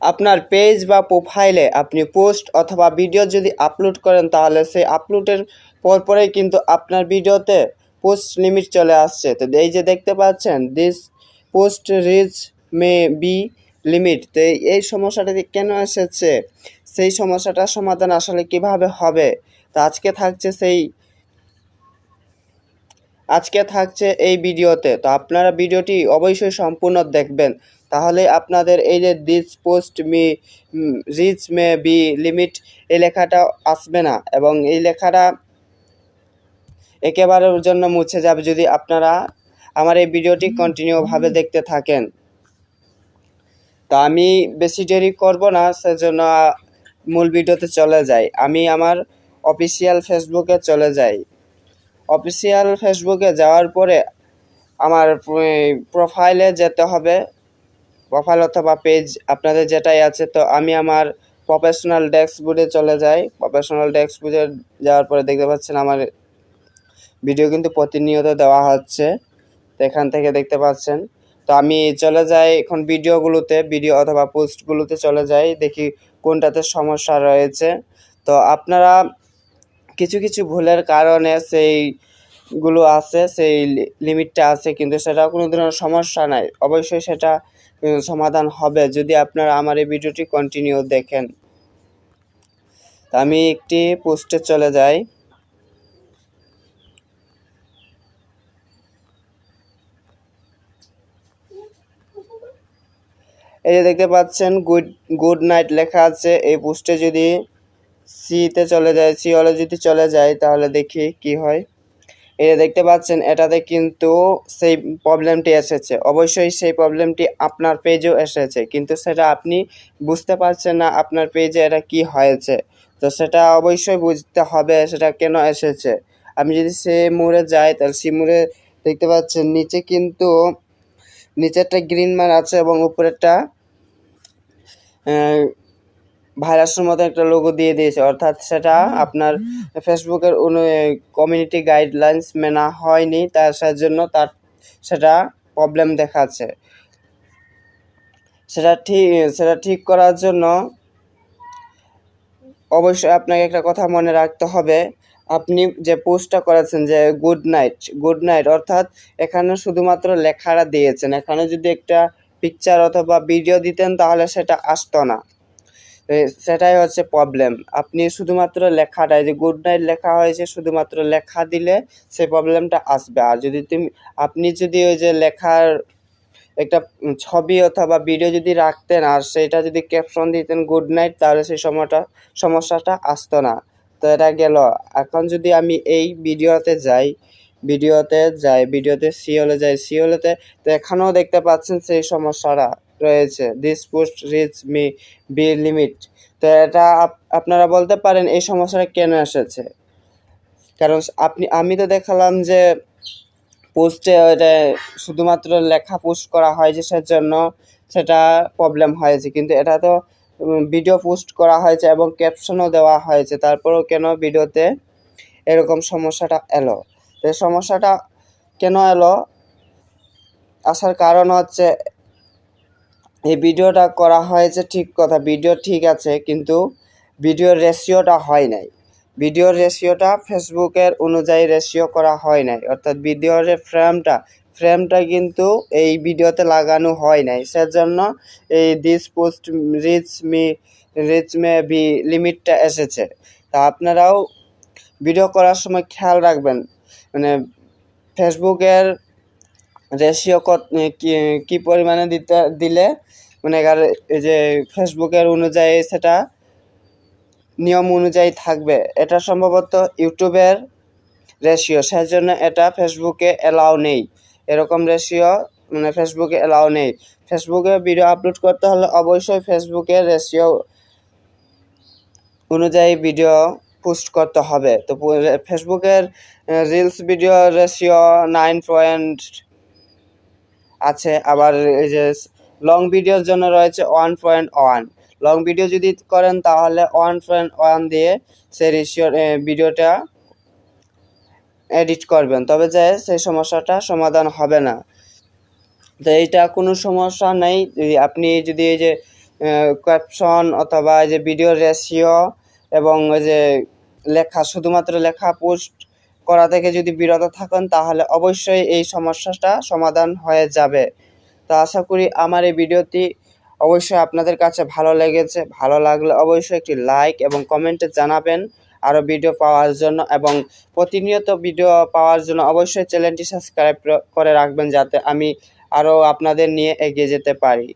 আপনার পেজ বা প্রোফাইলে আপনি পোস্ট অথবা ভিডিও যদি আপলোড করেন, তাহলে সেই আপলোডের পরপরেই কিন্তু আপনার ভিডিওতে পোস্ট লিমিট চলে আসছে। তো এই যে দেখতে পাচ্ছেন this post reach may be limit তো এই- সমস্যাটা কেন এসেছে? সেই সমস্যাটার সমাধান আসলে কীভাবে হবে? তো আজকে থাকছে সেই, আজকে থাকছে এই ভিডিওতে তো আপনারা ভিডিওটি অবশ্যই সম্পূর্ণ দেখবেন। তাহলে আপনাদের এই যে this post me reach may be limit এই লেখাটা আসবে না। এবং এই লেখাটা একেবারের জন্য মুছে যাবে যদি আপনারা আমার এই ভিডিওটি কন্টিনিউভাবে দেখতে থাকেন। তো আমি বেশি দেরি করব না, সেজন্য মূল ভিডিওতে চলে যাই। আমি আমার অফিসিয়াল ফেসবুকে চলে যাই। অফিসিয়াল ফেসবুকে যাওয়ার পরে আমার প্রোফাইলে যেতে হবে। প্রোফাইল অথবা পেজ আপনাদের যেটাই আছে, তো আমি আমার প্রফেশনাল ডেস্কবোর্ডে চলে যাই। প্রফেশনাল ডেস্কবোর্ডে যাওয়ার পরে দেখতে পাচ্ছেন আমার ভিডিও কিন্তু প্রতিনিয়ত দেওয়া হচ্ছে। তো এখান থেকে দেখতে পাচ্ছেন। তো আমি চলে যাই এখন ভিডিওগুলোতে ভিডিও অথবা পোস্টগুলোতে চলে যাই, দেখি কোনটাতে সমস্যা রয়েছে। তো আপনারা কিছু কিছু ভুলের কারণে সেইগুলো আছে, সেই লিমিটটা আছে, কিন্তু সেটা কোনো ধরনের সমস্যা নাই। অবশ্যই সেটা সমাধান হবে যদি আপনারা আমার এই ভিডিওটি কন্টিনিউ দেখেন। আমি একটি পোস্টে চলে যাই। এই যে দেখতে পাচ্ছেন গুড গুড নাইট লেখা আছে। এই পোস্টে যদি সিতে চলে যায় সি হলে যদি চলে যায়, তাহলে দেখি কি হয়। যে দেখতে পাচ্ছেন, এটাতে কিন্তু সেই প্রবলেমটি এসেছে। অবশ্যই সেই প্রবলেমটি আপনার পেজেও এসেছে, কিন্তু সেটা আপনি বুঝতে পারছেন না আপনার পেজে এটা কি হয়েছে। তো সেটা অবশ্যই বুঝতে হবে, সেটা কেন এসেছে। আমি যদি সে মোড়ে যাই, তাহলে সে মোড়ে দেখতে পাচ্ছেন, নিচে কিন্তু নিচেরটা গ্রিন মার আছে এবং উপরেরটা ভাইরাসের মতো একটা লোগো দিয়ে দিয়েছে। অর্থাৎ সেটা আপনার ফেসবুকের কমিউনিটি গাইডলাইন্স মেনা হয়নি তার জন্য তার সেটা প্রবলেম দেখাচ্ছে। সেটা ঠিক সেটা ঠিক করার জন্য অবশ্যই আপনাকে একটা কথা মনে রাখতে হবে। আপনি যে পোস্টটা করেছেন যে গুড নাইট গুড নাইট অর্থাৎ এখানে শুধুমাত্র লেখাটা দিয়েছেন। এখানে যদি একটা পিকচার অথবা ভিডিও দিতেন তাহলে সেটা আসতো না। সেটাই হচ্ছে প্রবলেম আপনি শুধুমাত্র লেখাটাই যে গুড নাইট লেখা হয়েছে, শুধুমাত্র লেখা দিলে সেই প্রবলেমটা আসবে। আর যদি তুমি, আপনি যদি ওই যে লেখার একটা ছবি অথবা ভিডিও যদি রাখতেন, আর সেটা যদি ক্যাপশন দিতেন গুড নাইট তাহলে সেই সময়টা, সমস্যাটা আসতো না। তো এটা গেল। এখন যদি আমি এই ভিডিওতে যাই ভিডিওতে যাই ভিডিওতে সিওলে যাই সিওলেতে তো এখানেও দেখতে পাচ্ছেন সেই সমস্যাটা। রয়েছে। This post reach me be limit তো এটা আপ- আপনারা বলতে পারেন এই সমস্যাটা কেন এসেছে? কারণ আপনি, আমি তো দেখালাম যে পোস্টে ওটা শুধুমাত্র লেখা পোস্ট করা হয় হয়েছে সেজন্য সেটা প্রবলেম হয়েছে। কিন্তু এটা তো ভিডিও পোস্ট করা হয়েছে এবং ক্যাপশনও দেওয়া হয়েছে। তারপরেও কেন ভিডিওতে এরকম সমস্যাটা এলো? তো সমস্যাটা কেন এলো? আসার কারণ হচ্ছে এই ভিডিওটা করা হয়েছে ঠিক কথা, ভিডিও ঠিক আছে, কিন্তু ভিডিওর রেশিওটা হয় নাই। ভিডিওর রেশিওটা ফেসবুকের অনুযায়ী রেশিও করা হয় নাই, অর্থাৎ ভিডিওর যে ফ্রেমটা ফ্রেমটা কিন্তু এই ভিডিওতে লাগানো হয় নাই। সেজন্য এই this post reach me reach may be লিমিটটা এসেছে। তা আপনারাও ভিডিও করার সময় খেয়াল রাখবেন মানে ফেসবুকের রেশিও কত কি পরিমাণে দিতে, দিলে মানে এগার, এই যে ফেসবুকের অনুযায়ী সেটা, নিয়ম অনুযায়ী থাকবে। এটা সম্ভবত ইউটিউবের রেশিও, সেজন্য এটা ফেসবুকে অ্যালাউ নেই। এরকম রেশিও মানে ফেসবুকে অ্যালাউ নেই। ফেসবুকে ভিডিও আপলোড করতে হলে অবশ্যই ফেসবুকে রেশিও অনুযায়ী ভিডিও পোস্ট করতে হবে। তো ফেসবুকের reels video ratio nine point আছে, আবার এই যে লং ভিডিওর জন্য রয়েছে one point one long video যদি করেন তাহলে ওয়ান পয়েন্ট ওয়ান দিয়ে সেই রেশিওর ভিডিওটা এডিট করবেন। তবে যে সেই সমস্যাটা সমাধান হবে না। তো এইটা কোনো সমস্যা নেই। আপনি যদি এই যে ক্যাপশন অথবা এই যে ভিডিও রেশিও এবং ওই যে লেখা, শুধুমাত্র লেখা পোস্ট করা থেকে যদি বিরত থাকেন, তাহলে অবশ্যই এই সমস্যাটা সমাধান হয়ে যাবে। তো আশা করি আমার এই ভিডিওটি অবশ্যই আপনাদের কাছে ভালো লেগেছে। ভালো লাগলে অবশ্যই একটি লাইক এবং কমেন্টে জানাবেন আরও ভিডিও পাওয়ার জন্য এবং প্রতিনিয়ত ভিডিও পাওয়ার জন্য অবশ্যই চ্যানেলটি সাবস্ক্রাইব করে রাখবেন যাতে আমি আরও আপনাদের নিয়ে এগিয়ে যেতে পারি।